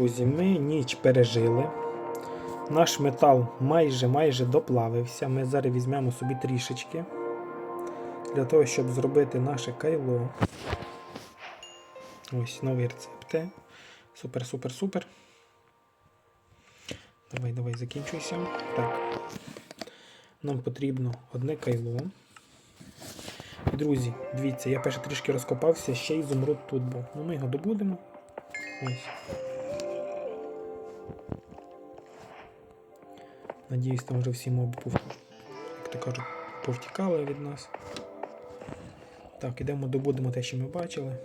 Друзі, ми ніч пережили. Наш метал майже майже доплавився. Ми зараз візьмемо собі трішечки для того, щоб зробити наше кайло. Ось нові рецепти. Супер, супер, супер. Давай, давай, закінчуйся. Так. Нам потрібно одне кайло. Друзі, дивіться, я перше трішки розкопався, ще й зумруд тут був. Ну ми його добудемо. Ось. Надіюсь, там вже всі моби, пов... як то кажуть, повтікали від нас. Так, ідемо добудемо те, що ми бачили.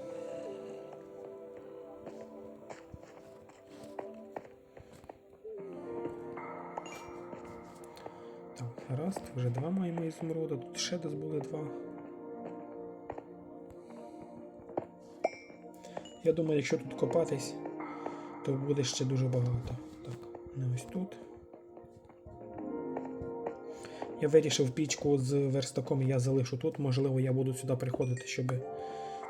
Так, гаразд, вже два маємо ізумруда, тут ще десь були два. Я думаю, якщо тут копатись, то буде ще дуже багато. Так, не ось тут. Я вирішив пічку з верстаком я залишу тут. Можливо, я буду сюди приходити, щоб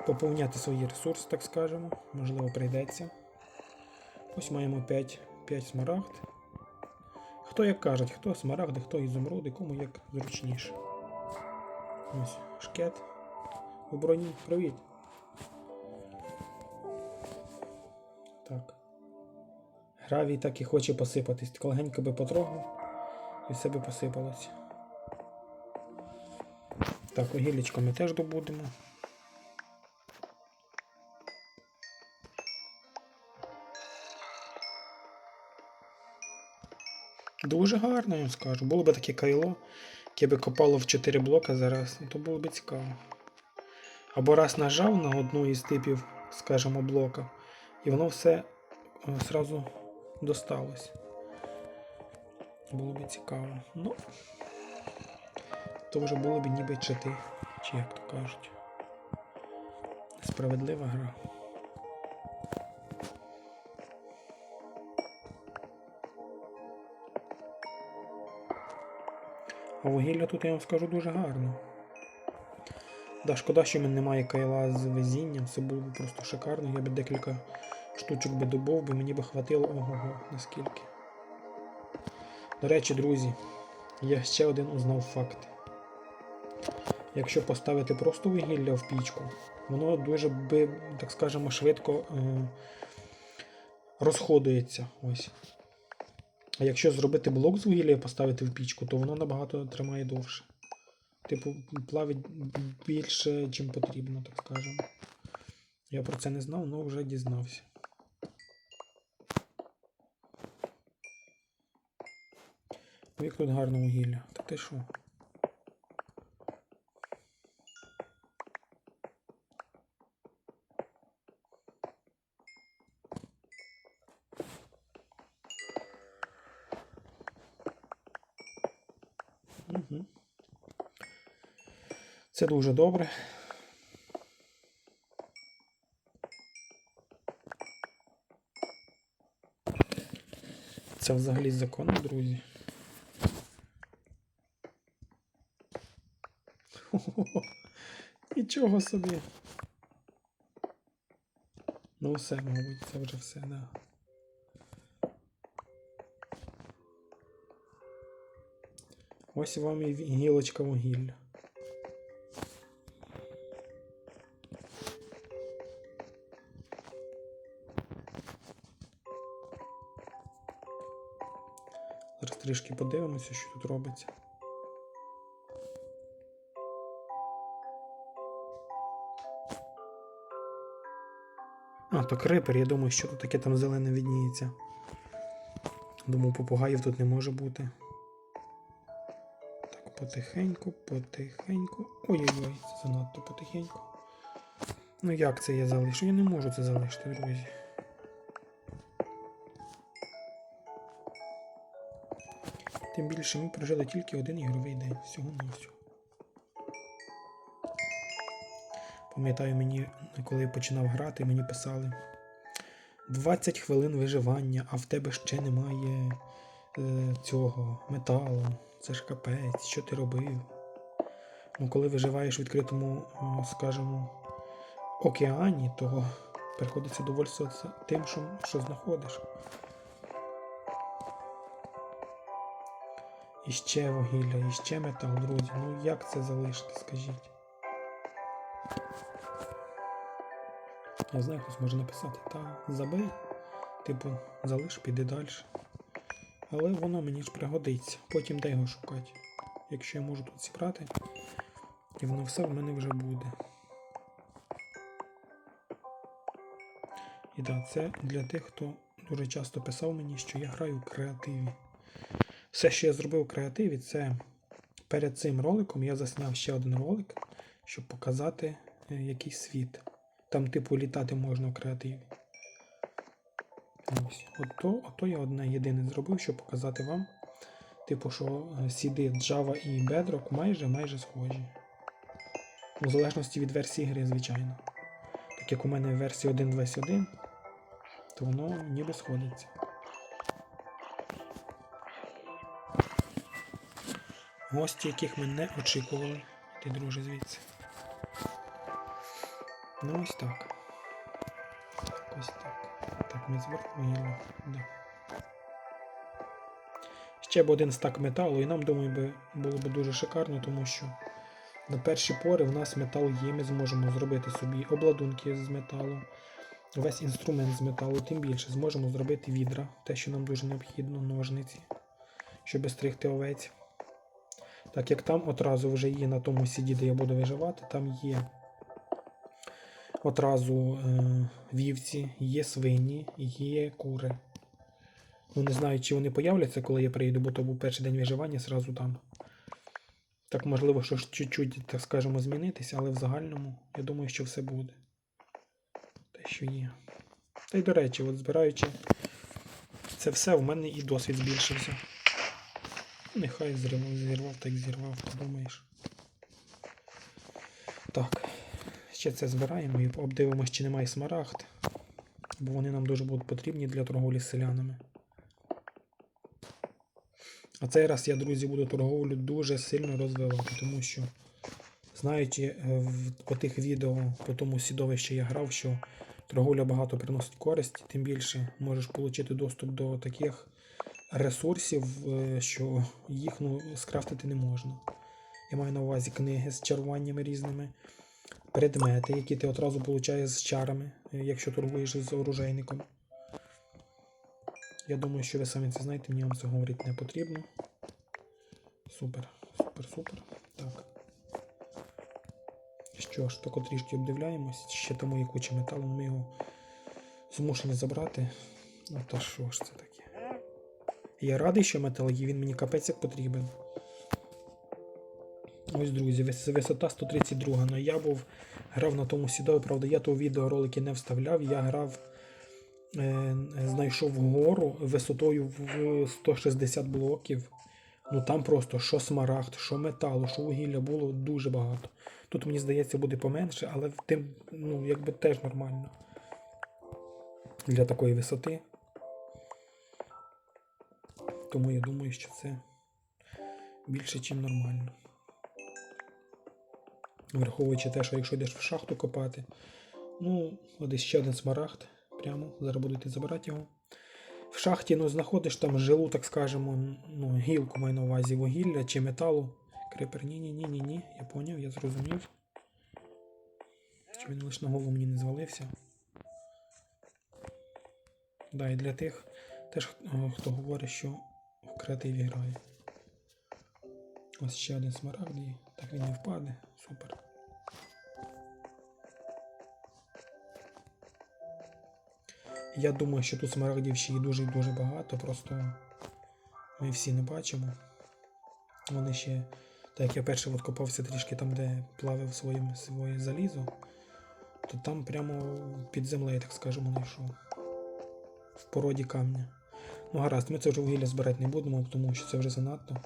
поповняти свої ресурси, так скажемо. Можливо, прийдеться. Ось маємо 5, 5 смарагд. Хто як кажуть, хто смарагди, хто ізумруди, кому як зручніше. Ось шкет у броні. Привіт. Так. Гравій так і хоче посипатись. Легенько би потрогав і все би посипалось. Так, вугіллячко ми теж добудемо. Дуже гарно, я вам скажу. Було б таке кайло, яке би копало в 4 блока зараз, ну, то було б цікаво. Або раз нажав на одну із типів, скажімо, блока, і воно все е, зразу досталось. Було б цікаво. Ну, то вже було б ніби чити, чи як то кажуть. Справедлива гра. А вугілля тут я вам скажу дуже гарно. Да, шкода, що в мене немає кайла з везінням, це було б просто шикарно. Я би декілька штучок би добув, би мені би хватило ого-го, наскільки. До речі, друзі, я ще один узнав факт. Якщо поставити просто вугілля в пічку, воно дуже би, так скажемо, швидко е, розходується. Ось. А якщо зробити блок з вугілля і поставити в пічку, то воно набагато тримає довше. Типу, плавить більше, чим потрібно, так скажемо. Я про це не знав, але вже дізнався. Як тут гарне вугілля. Та ти що? Це дуже добре. Це взагалі законно, друзі. Хо-хо-хо. Нічого собі. Ну все, мабуть, це вже все, да. Ось вам і гілочка вугілля. Трішки подивимося, що тут робиться. А, то крипер, я думаю, що тут таке там зелене відніється. Думаю, попугаїв тут не може бути. Так, потихеньку, потихеньку. Ой-ой-ой, це занадто потихеньку. Ну як це я залишу? Я не можу це залишити, друзі. Тим більше ми прожили тільки один ігровий день. Всього на всього. Пам'ятаю, мені, коли я починав грати, мені писали 20 хвилин виживання, а в тебе ще немає е, цього металу. Це ж капець, що ти робив? Ну, коли виживаєш в відкритому, скажімо, океані, то Приходиться довольствуватися тим, що, що знаходиш. І ще вугілля, і ще метал, друзі. Ну як це залишити, скажіть? Я знаю, хтось може написати, та забий. Типу, залиш, піди далі. Але воно мені ж пригодиться. Потім де його шукати. Якщо я можу тут зібрати, і воно все в мене вже буде. І так, це для тих, хто дуже часто писав мені, що я граю в креативі. Все, що я зробив в креативі, це перед цим роликом я засняв ще один ролик, щоб показати е, якийсь світ. Там, типу, літати можна в креативі. Ось. Ото, ото я одне єдине зробив, щоб показати вам. Типу, що е, сіди Java і Bedrock майже майже схожі. У залежності від версії гри, звичайно. Так як у мене версія 1.21, то воно ніби сходиться. Гості, яких ми не очікували. Ти, друже, звідси. Ну ось так. Ось так. Так, ми зверху. Да. Ще б один стак металу, і нам, думаю, би, було б дуже шикарно, тому що на перші пори в нас метал є, ми зможемо зробити собі обладунки з металу, весь інструмент з металу, тим більше зможемо зробити відра, те, що нам дуже необхідно, ножниці, щоб стригти овець. Так як там одразу вже є на тому сіді, де я буду виживати, там є одразу е, вівці, є свині, є кури. Ну, не знаю, чи вони появляться, коли я прийду, бо то був перший день виживання зразу там. Так, можливо, що чуть-чуть, так скажемо, змінитися, але в загальному я думаю, що все буде. Те, що є. Та й до речі, от збираючи це все, в мене і досвід збільшився. Нехай зірвав, зірвав, так зірвав, подумаєш. Так, ще це збираємо і обдивимось, чи немає смарагд, бо вони нам дуже будуть потрібні для торговлі з селянами. А цей раз я, друзі, буду торговлю дуже сильно розвивати, тому що, знаючи е, по тих відео, по тому сідовищі я грав, що торговля багато приносить користь, тим більше можеш отримати доступ до таких ресурсів, е, що їх ну, скрафтити не можна. Я маю на увазі книги з чаруваннями різними, предмети, які ти одразу получаєш з чарами, е, якщо торгуєш з оружейником. Я думаю, що ви самі це знаєте, мені вам це говорити не потрібно. Супер, супер, супер. Так. Що ж, тільки трішки обдивляємось. Ще там є куча металу, ми його змушені забрати. Ну та що ж це таке? Я радий, що метал є, він мені капець як потрібен. Ось, друзі, висота 132. Ну я був грав на тому сідові, правда, я того відеоролики не вставляв, я грав. Е, знайшов гору висотою в 160 блоків. Ну там просто що смарагд, що металу, що вугілля було дуже багато. Тут, мені здається, буде поменше, але тим, ну, якби теж нормально. Для такої висоти. Тому я думаю, що це більше, ніж нормально. Враховуючи те, що якщо йдеш в шахту копати, ну, ось ще один смарагд прямо. Зараз буду забирати його. В шахті ну, знаходиш там жилу, так скажемо, ну, гілку маю на увазі вугілля чи металу. Крипер, ні-ні-ні-ні-ні. Я поняв, я зрозумів. Щоб він лише на голову мені не звалився. Да, і для тих, теж, хто говорить, що креативі грає. Ось ще один смарагд є. Так він не впаде. Супер. Я думаю, що тут смарагдів ще є дуже і дуже багато, просто ми всі не бачимо. Вони ще, так як я перший копався трішки там, де плавив своє, своє залізо, то там прямо під землею, так скажемо, знайшов. В породі камня. Ну гаразд, ми це вже вугілля збирати не будемо, тому що це вже занадто.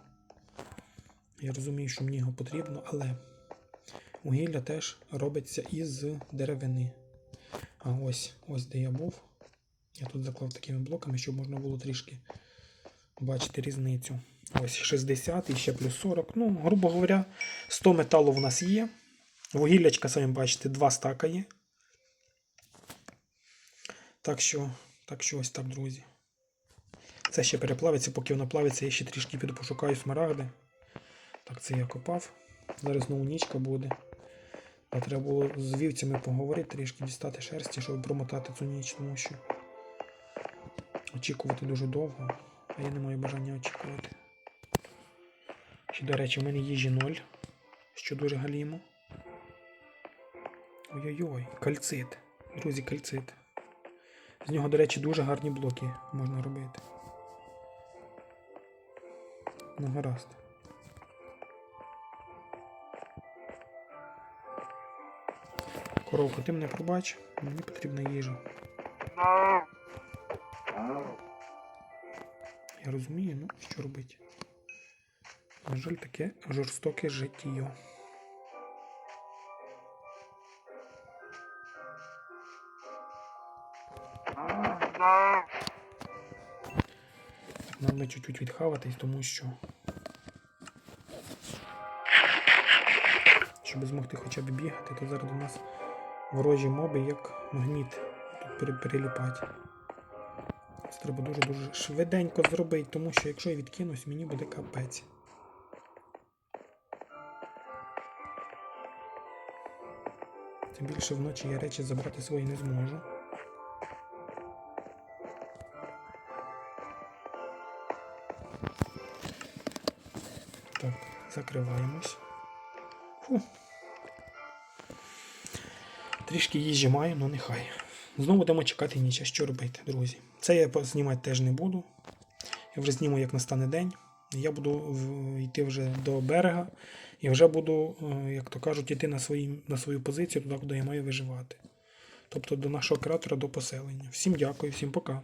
Я розумію, що мені його потрібно, але вугілля теж робиться із деревини. А ось ось де я був. Я тут заклав такими блоками, щоб можна було трішки бачити різницю. Ось 60 і ще плюс 40. Ну, грубо говоря, 100 металу в нас є. Вугіллячка, самі бачите, 2 стака є. Так що, так що ось так, друзі. Це ще переплавиться, поки воно плавиться, я ще трішки піду пошукаю смарагди. Так, це я копав. Зараз знову нічка буде. А треба було з вівцями поговорити, трішки дістати шерсті, щоб промотати цю ніч, тому що очікувати дуже довго, а я не маю бажання очікувати. Ще, до речі, в мене їжі ноль, що дуже галімо. Ой-ой-ой, кальцит. Друзі, кальцит. З нього, до речі, дуже гарні блоки можна робити. Ну, гаразд. Коровка, ти мене пробач, мені потрібна їжа. Я розумію, ну що робити. На жаль, таке жорстоке життя. Нам би чуть-чуть відхаватись, тому що. Щоб змогти хоча б бігати, то зараз до нас ворожі моби як магніт тут пере- переліпать. Це треба дуже-дуже швиденько зробити, тому що якщо я відкинусь, мені буде капець. Тим більше вночі я речі забрати свої не зможу. Закриваємось. Фу. Трішки їжі маю, але нехай. Знову будемо чекати ніч. А що робити, друзі? Це я знімати теж не буду. Я вже зніму, як настане день. Я буду йти вже до берега і вже буду, е, як то кажуть, йти на, свої, на свою позицію, туди, куди я маю виживати. Тобто до нашого креатора, до поселення. Всім дякую, всім пока.